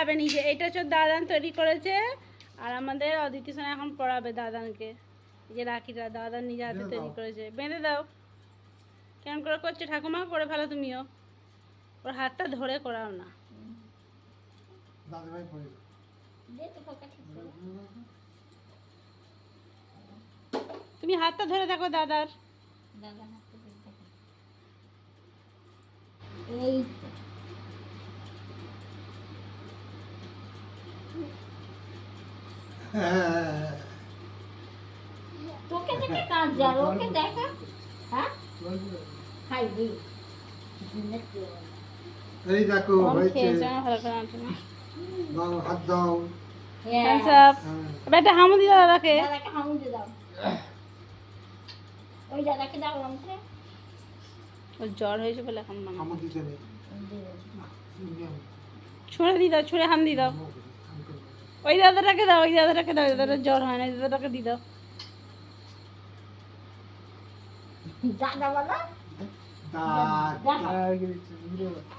যাবে নিজে। এটা হচ্ছে দাদান তৈরি করেছে। আর আমাদের অদিতি সোনা এখন পড়াবে দাদানকে। এই যে রাখিটা দাদান নিজে হাতে তৈরি করেছে। বেঁধে দাও। কেমন করে করছে ঠাকুমা? করে ফেলো তুমিও। ওর হাতটা ধরে করাও না। তুমি হাতটা ধরে দেখো দাদার। এই তোকে দেখে কাজ যা ওকে দেখা। হ্যাঁ? খাইবি এই দেখো হয়েছে। দাও হাত দাও. হ্যাঁ। একটা হামু দিও দাদাকে। দাদাকে হামুদে দাও। ওই দাদাকে দাও আমাকে। ওর জ্বর হয়েছে বলে এখন মামা দিতে নেই। ছুঁড়ে দিয়ে দাও ছুঁড়ে হাম দিয়ে দাও। ওই দাদাটাকে দাও ওই দাদাটাকে দাও ওই দাদার জ্বর হয় না দাদাটাকে দি দাও দাদা বলো